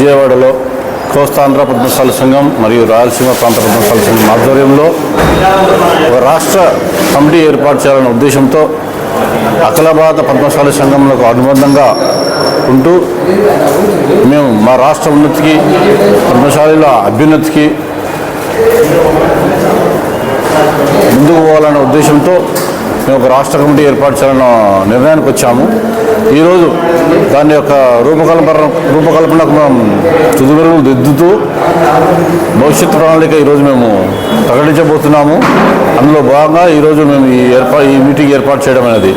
విజయవాడలో కోస్తాంధ్ర పద్మశాల సంఘం మరియు రాయలసీమ ప్రాంత పద్మశాల సంఘం ఆధ్వర్యంలో ఒక రాష్ట్ర కమిటీ ఏర్పాటు చేయాలనే ఉద్దేశంతో అఖిల భారత పద్మశాల సంఘంలో అనుబంధంగా ఉంటూ మేము మా రాష్ట్ర ఉన్నతికి పద్మశాలిల అభ్యున్నతికి ముందుకు పోవాలనే ఉద్దేశంతో మేము ఒక రాష్ట్ర కమిటీ ఏర్పాటు చేయాలన్న నిర్ణయానికి వచ్చాము. ఈరోజు దాని యొక్క రూపకల్పన రూపకల్పనకు మనం తుదిమెరుగులు దిద్దుతూ భవిష్యత్ ప్రణాళిక ఈరోజు మేము ప్రకటించబోతున్నాము. అందులో భాగంగా ఈరోజు మేము ఈ ఏర్పా ఈ మీటింగ్ ఏర్పాటు చేయడం అనేది.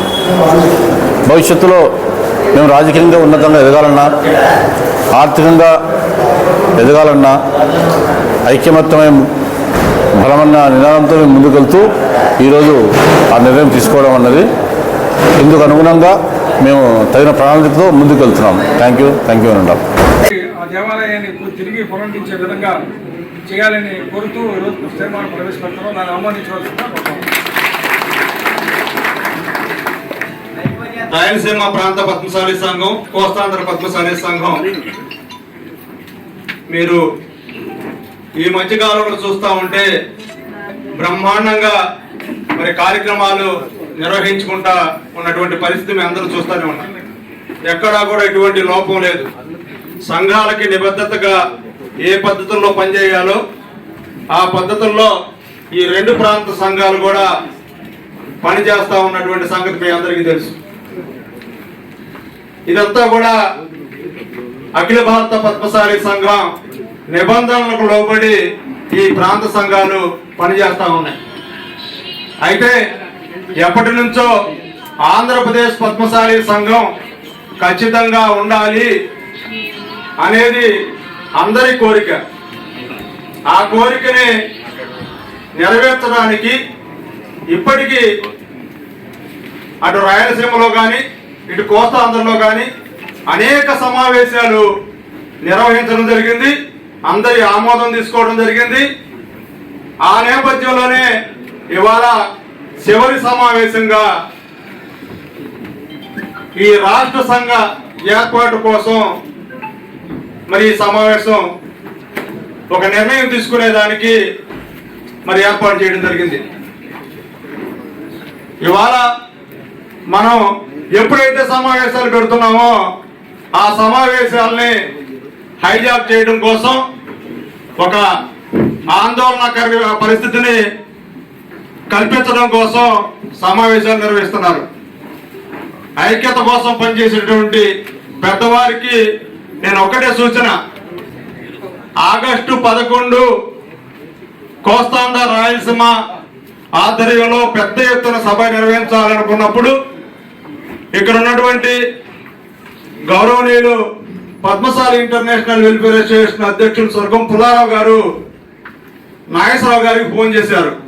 భవిష్యత్తులో మేము రాజకీయంగా ఉన్నతంగా ఎదగాలన్నా ఆర్థికంగా ఎదగాలన్నా ఐక్యమత్యమై బలమన్న నినాదంతో మేము ముందుకెళ్తూ ఈరోజు ఆ నిర్ణయం తీసుకోవడం అన్నది. ఇందుకు అనుగుణంగా మేము తగిన ప్రణాళికతో ముందుకెళ్తున్నాం. థ్యాంక్ యూ థ్యాంక్ యూ అనండి ఆ దేవాలయాన్ని తిరిగి పునరుద్ధరించే విధంగా చేయాలని కోరుతూ ఈరోజు తీర్మానం ప్రవేశపెడతారు దాన్ని ఆమోదించవలసిందిగా కోరుతున్నాం. రాయలసీమ ప్రాంత పద్మశాలి సంఘం కోస్తాంధ్ర పద్మశాలి సంఘం. మీరు ఈ మధ్య కాలంలో చూస్తా ఉంటే బ్రహ్మాండంగా మరి కార్యక్రమాలు నిర్వహించుకుంటా ఉన్నటువంటి పరిస్థితి మేము అందరూ చూస్తూనే ఉన్నాం. ఎక్కడా కూడా ఎటువంటి లోపం లేదు. సంఘాలకి నిబద్ధతగా ఏ పద్ధతుల్లో పనిచేయాలో ఆ పద్ధతుల్లో ఈ రెండు ప్రాంత సంఘాలు కూడా పనిచేస్తూ ఉన్నటువంటి సంగతి మీ అందరికీ తెలుసు. ఇదంతా కూడా అఖిల భారత పద్మశాలి సంఘం నిబంధనలకు లోబడి ఈ ప్రాంత సంఘాలు పనిచేస్తూ ఉన్నాయి. అయితే ఎప్పటి నుంచో ఆంధ్రప్రదేశ్ పద్మశాలి సంఘం ఖచ్చితంగా ఉండాలి అనేది అందరి కోరిక. ఆ కోరికని నెరవేర్చడానికి ఇప్పటికీ అటు రాయలసీమలో కానీ ఇటు కోస్తాంధ్రలో కానీ అనేక సమావేశాలు నిర్వహించడం జరిగింది. అందరి ఆమోదం తీసుకోవడం జరిగింది. ఆ నేపథ్యంలోనే ఇవాళ చివరి సమావేశంగా ఈ రాష్ట్ర సంఘ ఏర్పాటు కోసం మరి ఈ సమావేశం ఒక నిర్ణయం తీసుకునేదానికి మరి ఏర్పాటు చేయడం జరిగింది. ఇవాళ మనం ఎప్పుడైతే సమావేశాలు పెడుతున్నామో ఆ సమావేశాలని హైజాక్ చేయడం కోసం ఒక ఆందోళనకర పరిస్థితిని కల్పించడం కోసం సమావేశాలు నిర్వహిస్తున్నారు. ఐక్యత కోసం పనిచేసేటువంటి పెద్దవారికి నేను ఒకటే సూచన. ఆగస్టు పదకొండు కోస్తాంధ్ర రాయలసీమ ఆధ్వర్యంలో పెద్ద ఎత్తున సభ నిర్వహించాలనుకున్నప్పుడు ఇక్కడ ఉన్నటువంటి గౌరవనీయులు పద్మశాలి ఇంటర్నేషనల్ వెల్ఫేర్ అసోసియేషన్ అధ్యక్షులు స్వర్గం పుల్లారావు గారు నాగేశ్వరరావు గారికి ఫోన్ చేశారు.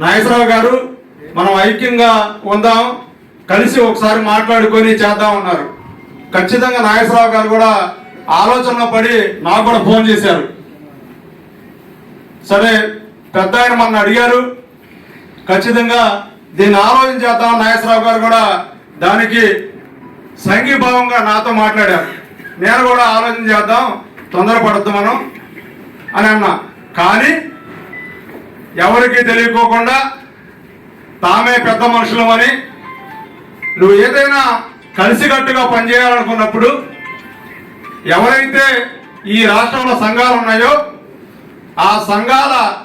నాగేశ్వరరావు గారు మనం ఐక్యంగా ఉందాం కలిసి ఒకసారి మాట్లాడుకొని చేద్దాం అన్నారు. ఖచ్చితంగా నాగేశ్వరరావు గారు కూడా ఆలోచనలో పడి నాకు కూడా ఫోన్ చేశారు. సరే పెద్ద ఆయన మన అడిగారు. ఖచ్చితంగా దీన్ని ఆలోచన చేద్దాం నాగేశ్వరరావు గారు కూడా దానికి సంఘీభావంగా నాతో మాట్లాడారు. నేను కూడా ఆలోచన చేద్దాం తొందరపడద్దు మనం అని అన్నా. కానీ ఎవరికి తెలియకోకుండా తామే పెద్ద మనుషులమని నువ్వు ఏదైనా కలిసికట్టుగా పనిచేయాలనుకున్నప్పుడు ఎవరైతే ఈ రాష్ట్రంలో సంఘాలు ఉన్నాయో ఆ సంఘాల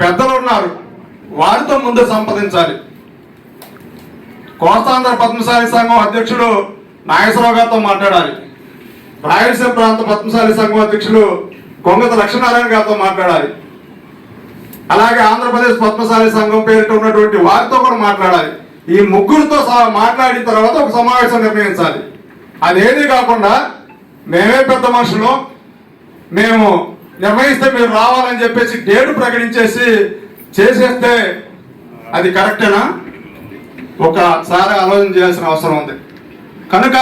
పెద్దలు ఉన్నారు. వారితో ముందు సంప్రదించాలి. కోస్తాంధ్ర పద్మశాలి సంఘం అధ్యక్షుడు నాగేశ్వరరావు గారితో మాట్లాడాలి. రాయలసీమ ప్రాంత పద్మశాలి సంఘం అధ్యక్షులు కొంగత లక్ష్మీనారాయణ గారితో మాట్లాడాలి. అలాగే ఆంధ్రప్రదేశ్ పద్మశాలి సంఘం పేరిట ఉన్నటువంటి వారితో కూడా మాట్లాడాలి. ఈ ముగ్గురితో సహా మాట్లాడిన తర్వాత ఒక సమావేశం నిర్ణయించాలి. అదేది కాకుండా మేమే పెద్ద మనుషులు మేము నిర్వహిస్తే మీరు రావాలని చెప్పేసి డేట్ ప్రకటించేసి చేసేస్తే అది కరెక్టేనా? ఒకసారి ఆలోచన చేయాల్సిన అవసరం ఉంది. కనుక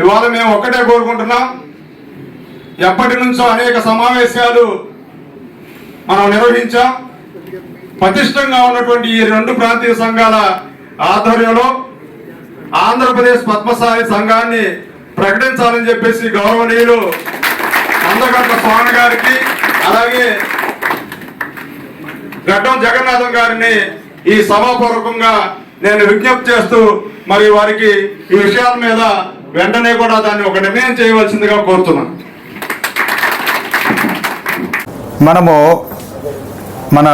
ఇవాళ మేము ఒక్కటే కోరుకుంటున్నాం. ఎప్పటి నుంచో అనేక సమావేశాలు మనం నిర్వహించాం. పటిష్టంగా ఉన్నటువంటి ఈ రెండు ప్రాంతీయ సంఘాల ఆధ్వర్యంలో ఆంధ్రప్రదేశ్ పద్మశాలి సంఘాన్ని ప్రకటించాలని చెప్పేసి గౌరవనీయులు అందగట్ల స్వామి గారికి అలాగే గడ్డం జగన్నాథం గారిని ఈ సభాపూర్వకంగా నేను విజ్ఞప్తి చేస్తూ మరి వారికి ఈ విషయాల మీద వెంటనే కూడా దాన్ని ఒక నిర్ణయం చేయవలసిందిగా కోరుతున్నాను. మనము మన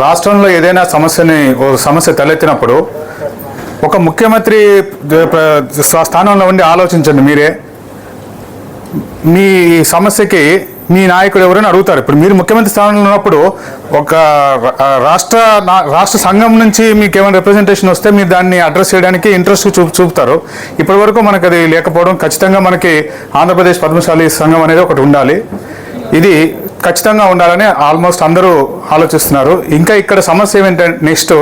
రాష్ట్రంలో ఏదైనా సమస్యని ఓ సమస్య తలెత్తినప్పుడు ఒక ముఖ్యమంత్రి స్థానంలో ఉండి ఆలోచించండి మీరే. మీ సమస్యకి మీ నాయకుడు ఎవరైనా అడుగుతారు. ఇప్పుడు మీరు ముఖ్యమంత్రి స్థానంలో ఉన్నప్పుడు ఒక రాష్ట్ర నా- రాష్ట్ర సంఘం నుంచి మీకు ఏమైనా రిప్రజెంటేషన్ వస్తే మీరు దాన్ని అడ్రస్ చేయడానికి ఇంట్రెస్ట్ చూ చూపుతారు. ఇప్పటివరకు మనకు అది లేకపోవడం ఖచ్చితంగా మనకి ఆంధ్రప్రదేశ్ పద్మశాలి సంఘం అనేది ఒకటి ఉండాలి. ఇది ఖచ్చితంగా ఉండాలని ఆల్మోస్ట్ అందరూ ఆలోచిస్తున్నారు. ఇంకా ఇక్కడ సమస్య ఏమిటంటే నెక్స్ట్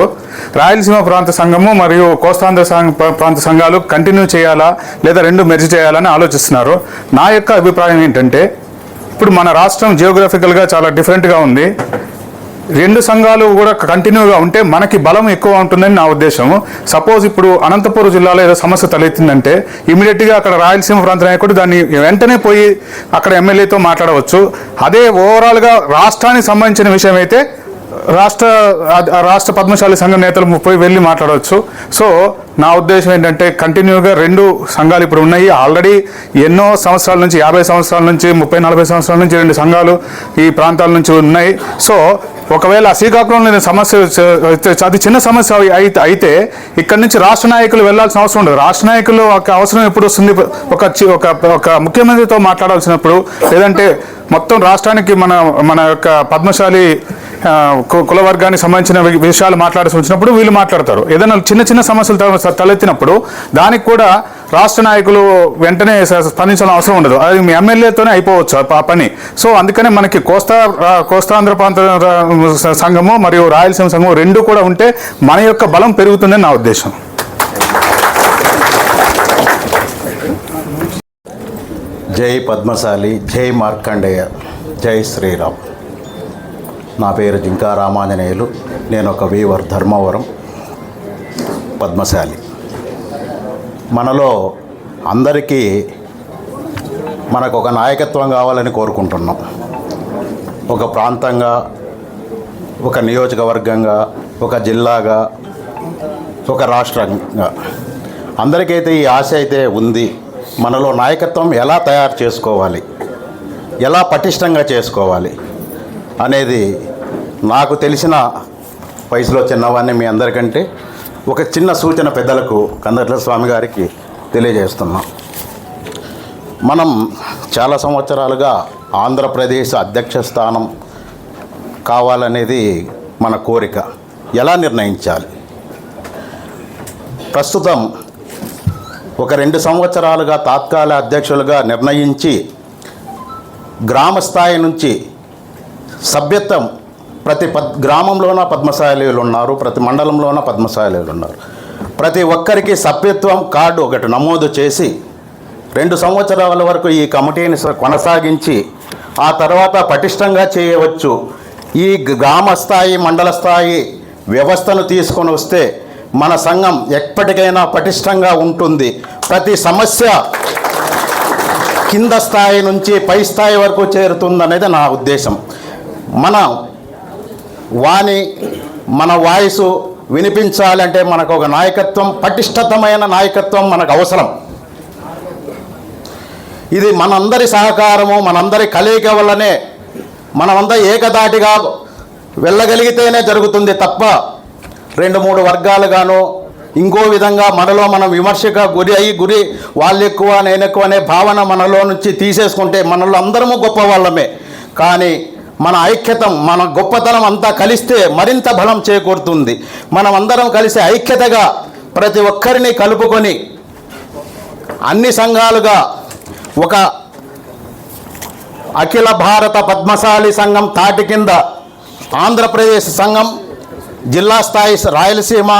రాయలసీమ ప్రాంత సంఘము మరియు కోస్తాంధ్ర సంఘ ప్రాంత సంఘాలు కంటిన్యూ చేయాలా లేదా రెండు మెర్జ్ చేయాలని ఆలోచిస్తున్నారు. నా యొక్క అభిప్రాయం ఏంటంటే ఇప్పుడు మన రాష్ట్రం జియోగ్రఫికల్గా చాలా డిఫరెంట్గా ఉంది. రెండు సంఘాలు కూడా కంటిన్యూగా ఉంటే మనకి బలం ఎక్కువ ఉంటుందని నా ఉద్దేశం. సపోజ్ ఇప్పుడు అనంతపురం జిల్లాలో ఏదో సమస్య తలెత్తిందంటే ఇమీడియట్గా అక్కడ రాయలసీమ ప్రాంత నాయకుడు దాన్ని వెంటనే పోయి అక్కడ ఎమ్మెల్యేతో మాట్లాడవచ్చు. అదే ఓవరాల్గా రాష్ట్రానికి సంబంధించిన విషయం అయితే రాష్ట్ర రాష్ట్ర పద్మశాలి సంఘం నేతలు పోయి వెళ్ళి మాట్లాడవచ్చు. సో నా ఉద్దేశం ఏంటంటే కంటిన్యూగా రెండు సంఘాలు ఇప్పుడు ఉన్నాయి. ఆల్రెడీ ఎన్నో సంవత్సరాల నుంచి యాభై సంవత్సరాల నుంచి ముప్పై నలభై సంవత్సరాల నుంచి రెండు సంఘాలు ఈ ప్రాంతాల నుంచి ఉన్నాయి. సో ఒకవేళ శ్రీకాకుళంలో సమస్య అది చిన్న సమస్య అయితే అయితే ఇక్కడ నుంచి రాష్ట్ర నాయకులు వెళ్ళాల్సిన అవసరం ఉండదు. రాష్ట్ర నాయకులు ఒక అవసరం ఎప్పుడు వస్తుంది? ఒక చి- ఒక ఒక ముఖ్యమంత్రితో మాట్లాడాల్సినప్పుడు లేదంటే మొత్తం రాష్ట్రానికి మన మన యొక్క పద్మశాలి కులవర్గానికి కుల వర్గానికి సంబంధించిన విషయాలు మాట్లాడాల్సి వచ్చినప్పుడు వీళ్ళు మాట్లాడతారు. ఏదైనా చిన్న చిన్న సమస్యలు తలెత్తినప్పుడు దానికి కూడా రాష్ట్ర నాయకులు వెంటనే స్పందించాల్సిన అవసరం ఉండదు. అది మీ ఎమ్మెల్యేతోనే అయిపోవచ్చు ఆ పని. సో అందుకనే మనకి కోస్తా కోస్తాంధ్ర ప్రాంత సంఘము మరియు రాయలసీమ సంఘము రెండు కూడా ఉంటే మన యొక్క బలం పెరుగుతుందని నా ఉద్దేశం. జై పద్మశాలి జై మార్కండేయ జై శ్రీరామ్. నా పేరు జింకా రామాంజనేయులు నేను ఒక వీవర్ ధర్మవరం. పద్మశాలి. మనలో అందరికీ మనకు ఒక నాయకత్వం కావాలని కోరుకుంటున్నాం. ఒక ప్రాంతంగా ఒక నియోజకవర్గంగా ఒక జిల్లాగా ఒక రాష్ట్రంగా. అందరికైతే ఈ ఆశ అయితే ఉంది మనలో నాయకత్వం ఎలా తయారు చేసుకోవాలి ఎలా పటిష్టంగా చేసుకోవాలి అనేది నాకు తెలిసిన వయసులో చిన్నవాడిని మీ అందరికంటే ఒక చిన్న సూచన పెద్దలకు కందట్ల స్వామి గారికి తెలియజేస్తున్నాం. మనం చాలా సంవత్సరాలుగా ఆంధ్రప్రదేశ్ అధ్యక్ష స్థానం కావాలనేది మన కోరిక. ఎలా నిర్ణయించాలి? ప్రస్తుతం ఒక రెండు సంవత్సరాలుగా తాత్కాల అధ్యక్షులుగా నిర్ణయించి గ్రామ స్థాయి నుంచి సభ్యత్వం ప్రతి పద్ గ్రామంలోన పద్మశాలీలు ఉన్నారు ప్రతి మండలంలోన పద్మశాలీలు ఉన్నారు ప్రతి ఒక్కరికి సభ్యత్వం కార్డు ఒకటి నమోదు చేసి రెండు సంవత్సరాల వరకు ఈ కమిటీని కొనసాగించి ఆ తర్వాత పటిష్టంగా చేయవచ్చు. ఈ గ్రామ స్థాయి మండల స్థాయి వ్యవస్థను తీసుకొని వస్తే మన సంఘం ఎప్పటికైనా పటిష్టంగా ఉంటుంది. ప్రతి సమస్య కింద స్థాయి నుంచి పై స్థాయి వరకు చేరుతుందనేది నా ఉద్దేశం. మన వాణి మన వాయిస్ వినిపించాలంటే మనకు ఒక నాయకత్వం పటిష్టతమైన నాయకత్వం మనకు అవసరం. ఇది మనందరి సహకారము మనందరి కలయిక వల్లనే మనమంతా ఏకదాటిగా వెళ్ళగలిగితేనే జరుగుతుంది తప్ప రెండు మూడు వర్గాలుగాను ఇంకో విధంగా మనలో మనం విమర్శగా గురి అయ్యి గురి వాళ్ళు ఎక్కువ నేను ఎక్కువ అనే భావన మనలో నుంచి తీసేసుకుంటే మనలో అందరము గొప్ప వాళ్ళమే కానీ మన ఐక్యతం మన గొప్పతనం అంతా కలిస్తే మరింత బలం చేకూరుతుంది. మనం అందరం కలిసి ఐక్యతగా ప్రతి ఒక్కరిని కలుపుకొని అన్ని సంఘాలుగా ఒక అఖిల భారత పద్మశాలి సంఘం తాటి కింద ఆంధ్రప్రదేశ్ సంఘం జిల్లా స్థాయి రాయలసీమ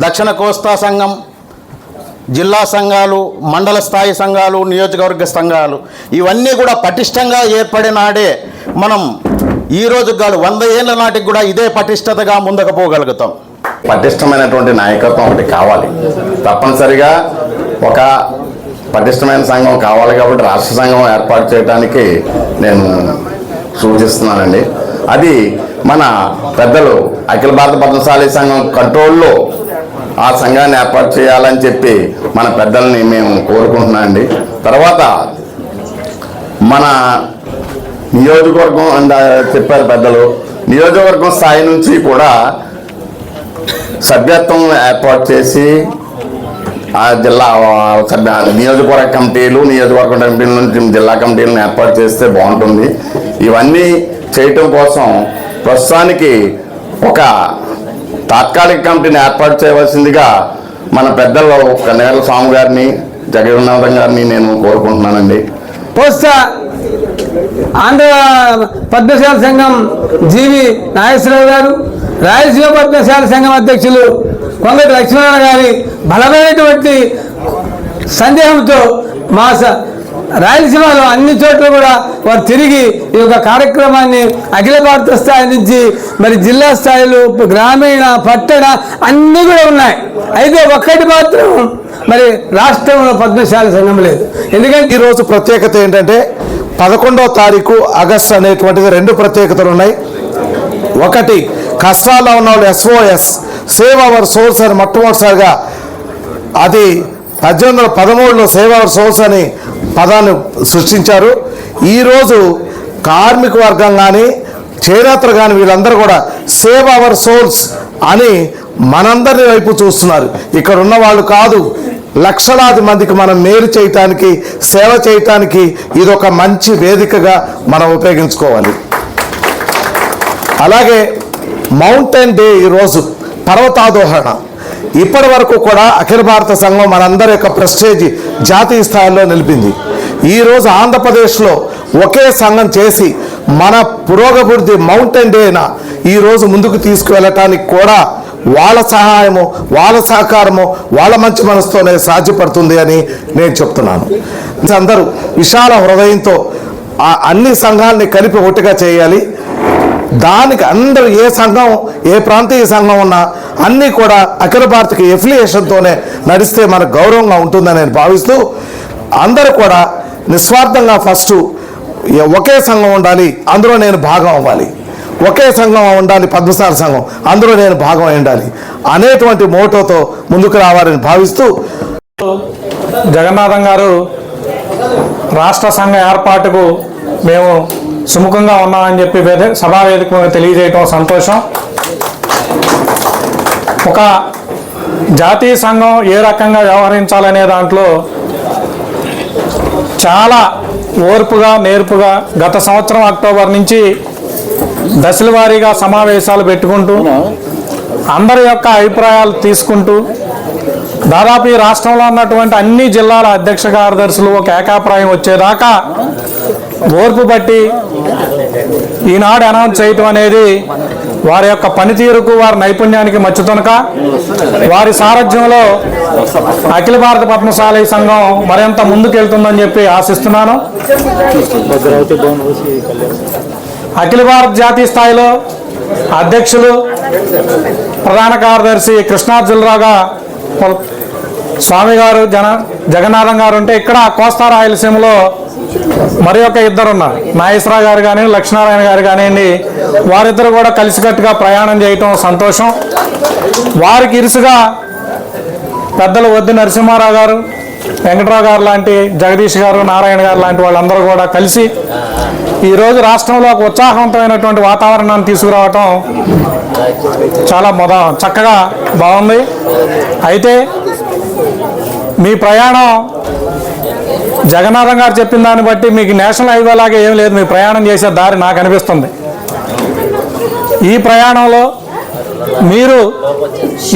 దక్షిణ కోస్తా సంఘం జిల్లా సంఘాలు మండల స్థాయి సంఘాలు నియోజకవర్గ సంఘాలు ఇవన్నీ కూడా పటిష్టంగా ఏర్పడినాడే మనం ఈ రోజు కాదు వంద ఏళ్ళ నాటికి కూడా ఇదే పటిష్టతగా ముందుకు పోగలుగుతాం. పటిష్టమైనటువంటి నాయకత్వం ఒకటి కావాలి. తప్పనిసరిగా ఒక పటిష్టమైన సంఘం కావాలి కాబట్టి రాష్ట్ర సంఘం ఏర్పాటు చేయడానికి నేను సూచిస్తున్నానండి. అది మన పెద్దలు అఖిల భారత పద్మశాలి సంఘం కంట్రోల్లో ఆ సంఘాన్ని ఏర్పాటు చేయాలని చెప్పి మన పెద్దల్ని మేము కోరుకుంటున్నాం అండి. తర్వాత మన నియోజకవర్గం అండ్ చెప్పారు పెద్దలు. నియోజకవర్గం స్థాయి నుంచి కూడా సభ్యత్వం ఏర్పాటు చేసి ఆ జిల్లా నియోజకవర్గ కమిటీలు నియోజకవర్గ కమిటీల నుంచి జిల్లా కమిటీలను ఏర్పాటు చేస్తే బాగుంటుంది. ఇవన్నీ చేయటం కోసం ప్రస్తుతానికి ఒక తాత్కాలిక కమిటీని ఏర్పాటు చేయవలసిందిగా మన పెద్దలు కన్నేల స్వామి గారిని జగన్నాథం గారిని నేను కోరుకుంటున్నానండి. పోస్త ఆంధ్ర పద్మశాల సంఘం జీవి నాగేశ్వరరావు గారు రాయలసీమ పద్మశాల సంఘం అధ్యక్షులు కొంగటి లక్ష్మీనారాయణ గారి బలమైనటువంటి సందేహంతో మా స- రాయలసీమలో అన్ని చోట్ల కూడా వారు తిరిగి ఈ యొక్క కార్యక్రమాన్ని అఖిల భారత స్థాయి నుంచి మరి జిల్లా స్థాయిలో గ్రామీణ పట్టణ అన్నీ కూడా ఉన్నాయి. అయితే ఒక్కటి మాత్రం మరి రాష్ట్రంలో పద్మశాల సంఘం లేదు. ఎందుకంటే ఈరోజు ప్రత్యేకత ఏంటంటే పదకొండవ తారీఖు ఆగస్టు అనేటువంటిది రెండు ప్రత్యేకతలు ఉన్నాయి. ఒకటి కష్టాల్లో ఉన్న వాళ్ళు ఎస్ఓఎస్ సేవ్ అవర్ సోర్స్ అని మొట్టమొదటిసారిగా అది పద్దెనిమిది వందల పదమూడులో సేవ్ అవర్ సోర్స్ అని పదాన్ని సృష్టించారు. ఈరోజు కార్మిక వర్గం కానీ చేనేతలు కానీ వీళ్ళందరూ కూడా సేవ్ అవర్ సోల్స్ అని మనందరి వైపు చూస్తున్నారు. ఇక్కడ ఉన్న వాళ్ళు కాదు లక్షలాది మందికి మనం మేలు చేయటానికి సేవ చేయటానికి ఇది ఒక మంచి వేదికగా మనం ఉపయోగించుకోవాలి. అలాగే మౌంటైన్ డే ఈరోజు పర్వతారోహణ ఇప్పటి వరకు కూడా అఖిల భారత సంఘం మనందరి యొక్క ప్రెస్టేజ్ జాతీయ స్థాయిలో నిలిపింది. ఈరోజు ఆంధ్రప్రదేశ్లో ఒకే సంఘం చేసి మన పురోగభివృద్ధి మౌంటైన్ డేన ఈరోజు ముందుకు తీసుకువెళ్ళటానికి కూడా వాళ్ళ సహాయము వాళ్ళ సహకారము వాళ్ళ మంచి మనసుతోనే సాధ్యపడుతుంది అని నేను చెప్తున్నాను. అందరూ విశాల హృదయంతో ఆ అన్ని సంఘాలని కలిపి ఒట్టుగా చేయాలి. దానికి అందరూ ఏ సంఘం ఏ ప్రాంతీయ సంఘం ఉన్నా అన్నీ కూడా అఖిల భారతకి ఎఫిలియేషన్తోనే నడిస్తే మనకు గౌరవంగా ఉంటుందని నేను భావిస్తూ అందరూ కూడా నిస్వార్థంగా ఫస్ట్ ఒకే సంఘం ఉండాలి అందులో నేను భాగం అవ్వాలి. ఒకే సంఘం ఉండాలి పద్మసార సంఘం అందులో నేను భాగం ఉండాలి అనేటువంటి మోటోతో ముందుకు రావాలని భావిస్తూ జగన్నాథం గారు రాష్ట్ర సంఘ ఏర్పాటుకు మేము సుముఖంగా ఉన్నామని చెప్పి సభావేదిక తెలియజేయటం సంతోషం. ఒక జాతీయ సంఘం ఏ రకంగా వ్యవహరించాలనే దాంట్లో చాలా ఓర్పుగా నేర్పుగా గత సంవత్సరం అక్టోబర్ నుంచి దశల వారీగా సమావేశాలు పెట్టుకుంటూ అందరి యొక్క అభిప్రాయాలు తీసుకుంటూ దాదాపు ఈ రాష్ట్రంలో ఉన్నటువంటి అన్ని జిల్లాల అధ్యక్ష కార్యదర్శులు ఒక ఏకాభిప్రాయం వచ్చేదాకా ఓర్పు బట్టి ఈనాడు అనౌన్స్ చేయటం అనేది వారి యొక్క పనితీరుకు వారి నైపుణ్యానికి మచ్చుతొనక వారి సారథ్యంలో అఖిల భారత పద్మశాలి సంఘం మరింత ముందుకెళ్తుందని చెప్పి ఆశిస్తున్నాను. అఖిల భారత జాతీయ స్థాయిలో అధ్యక్షులు ప్రధాన కార్యదర్శి కృష్ణార్జునరావుగా స్వామి గారు జన జగన్నాథం గారు ఉంటే ఇక్కడ కోస్తా రాయలసీమలో మరి ఒక ఇద్దరు ఉన్నారు గారు కానీ లక్ష్మీనారాయణ గారు కానివ్వండి వారిద్దరు కూడా కలిసికట్టుగా ప్రయాణం చేయటం సంతోషం. వారికి ఇరుసుగా పెద్దలు వద్దు నరసింహారావు గారు వెంకటరావు గారు లాంటి జగదీష్ గారు నారాయణ గారు లాంటి వాళ్ళందరూ కూడా కలిసి ఈరోజు రాష్ట్రంలో ఒక ఉత్సాహవంతమైనటువంటి వాతావరణాన్ని తీసుకురావటం చాలా మొద చక్కగా బాగుంది. అయితే మీ ప్రయాణం జగన్నాథం గారు చెప్పిన దాన్ని బట్టి మీకు నేషనల్ హైవే లాగా ఏం లేదు మీ ప్రయాణం చేసే దారి నాకు అనిపిస్తుంది. ఈ ప్రయాణంలో మీరు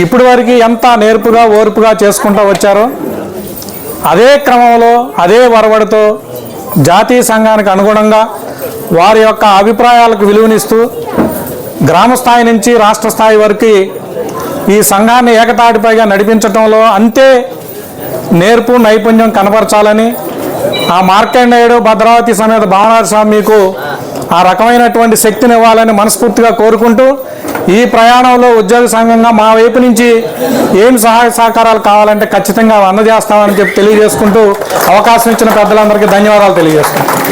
ఇప్పటి వరకు ఎంత నేర్పుగా ఓర్పుగా చేసుకుంటూ వచ్చారో అదే క్రమంలో అదే వరవడితో జాతీయ సంఘానికి అనుగుణంగా వారి యొక్క అభిప్రాయాలకు విలువనిస్తూ గ్రామ స్థాయి నుంచి రాష్ట్ర స్థాయి వరకు ఈ సంఘాన్ని ఏకతాటిపైగా నడిపించడంలో అంతే నేర్పు నైపుణ్యం కనపరచాలని ఆ మార్కండేయుడు భద్రావతి సమేత భావనాథ స్వామి మీకు ఆ రకమైనటువంటి శక్తిని ఇవ్వాలని మనస్ఫూర్తిగా కోరుకుంటూ ఈ ప్రయాణంలో ఉద్యోగ సంఘంగా మా వైపు నుంచి ఏం సహాయ సహకారాలు కావాలంటే ఖచ్చితంగా అందజేస్తామని చెప్పి తెలియజేసుకుంటూ అవకాశం ఇచ్చిన పెద్దలందరికీ ధన్యవాదాలు తెలియజేస్తున్నాను